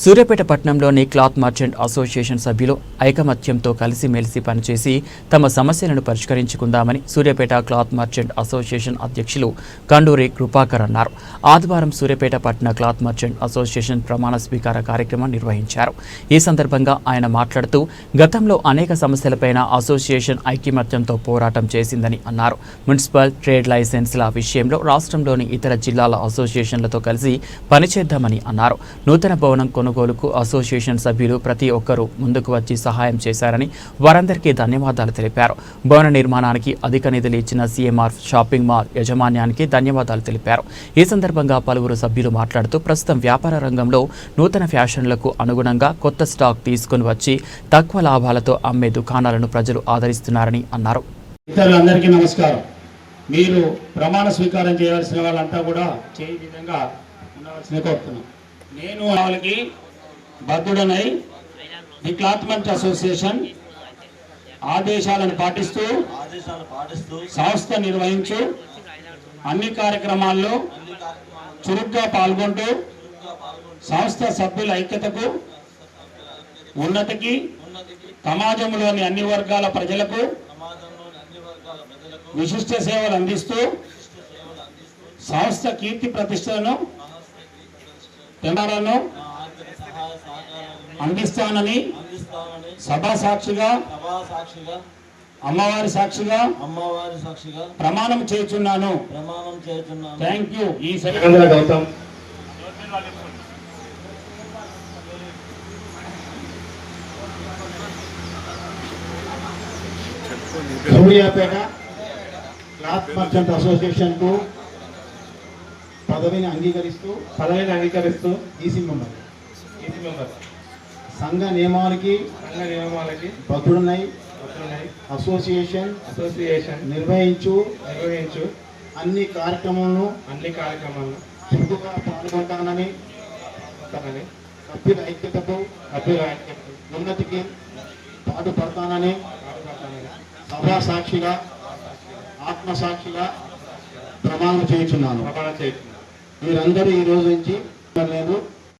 సూర్యాపేట పట్టణంలోని cloth merchant association సభ్యులు ఐకమత్యంతో కలిసిమెలిసి పనిచేసి తమ సమస్యలను పరిష్కరించుకుందామని సూర్యాపేట క్లాత్ మర్చెంట్ అసోసియేషన్ అధ్యక్షులు కండూరి కృపాకర్ అన్నారు. ఆదివారం సూర్యాపేట పట్టణ క్లాత్ మర్చెంట్ అసోసియేషన్ ప్రమాణ స్వీకార కార్యక్రమం నిర్వహించారు. ఈ సందర్భంగా ఆయన మాట్లాడుతూ గతంలో అనేక సమస్యలపైన అసోసియేషన్ ఐకమత్యంతో పోరాటం చేసిందని అన్నారు. మున్సిపల్ ట్రేడ్ లైసెన్స్ల విషయంలో రాష్ట్రంలోని ఇతర జిల్లాల అసోసియేషన్లతో కలిసి పనిచేద్దామని అన్నారు. నూతన భవనం కొనుగోలుకు అసోసియేషన్ సభ్యులు ప్రతి ఒక్కరూ ముందుకు వచ్చి సహాయం చేశారని వారందరికీ ధన్యవాదాలు తెలిపారు. భవన నిర్మాణానికి అధిక నిధులు ఇచ్చిన సీఎంఆర్ షాపింగ్ మాల్ యాజమాన్యానికి ధన్యవాదాలు తెలిపారు. ఈ సందర్భంగా పలువురు సభ్యులు మాట్లాడుతూ ప్రస్తుతం వ్యాపార రంగంలో నూతన ఫ్యాషన్లకు అనుగుణంగా కొత్త స్టాక్ తీసుకుని వచ్చి తక్కువ లాభాలతో అమ్మే దుకాణాలను ప్రజలు ఆదరిస్తున్నారని అన్నారు. నమస్కారం. మీరు ప్రమాణ స్వీకారం చేయాల్సిన వాళ్ళంతా కూడా చేయ విధంగా ఉండవలసిన కోరుతున్నాం. నేను వాళ్ళకి బద్దుడనై ది క్లాత్మెంట్ అసోసియేషన్ ఆదేశాలను పాటిస్తూ సంస్థ నిర్వహించు అన్ని కార్యక్రమాల్లో చురుగ్గా పాల్గొంటూ సంస్థ సభ్యుల ఐక్యతకు ఉన్నతికి సమాజంలోని అన్ని వర్గాల ప్రజలకు సమాజంలోని అన్ని వర్గాల ప్రజలకు విశిష్ట సేవలు అందిస్తూ సంస్థ కీర్తి ప్రతిష్టలను పెంపలను నా ఆర్థిక సహాయ సహకారాలను అందిస్తానని సభా సాక్షిగా సభా సాక్షిగా అమ్మవారి సాక్షిగా అమ్మవారి సాక్షిగా ప్రమాణం చేస్తున్నాను ప్రమాణం చేస్తున్నాను థ్యాంక్ యూ ఈ సెకండ్ల గౌతమ్. సూర్యాపేట క్లాత్ మర్చెంట్ అసోసియేషన్కు పదవిని అంగీకరిస్తూ పదవిని అంగీకరిస్తూ ఈసీ మెంబర్. EC member. సంఘ నియమాలకి సంఘ నియమాలకి బద్దులై అసోసియేషన్ అసోసియేషన్ నిర్వహించు నిర్వహించు అన్ని కార్యక్రమాలను అన్ని కార్యక్రమాలను చురుకుగా పాల్గొంటానని సభ్యుల ఐక్యతకు అభ్యుల ఐక్యతకు ఉన్నతికి పాటుపడతానని సభా సాక్షిగా ఆత్మసాక్షిగా ప్రమాణం చేయుచున్నాను. ప్రమాణం చేస్తున్నాను మీరందరూ ఈ రోజు నుంచి నేను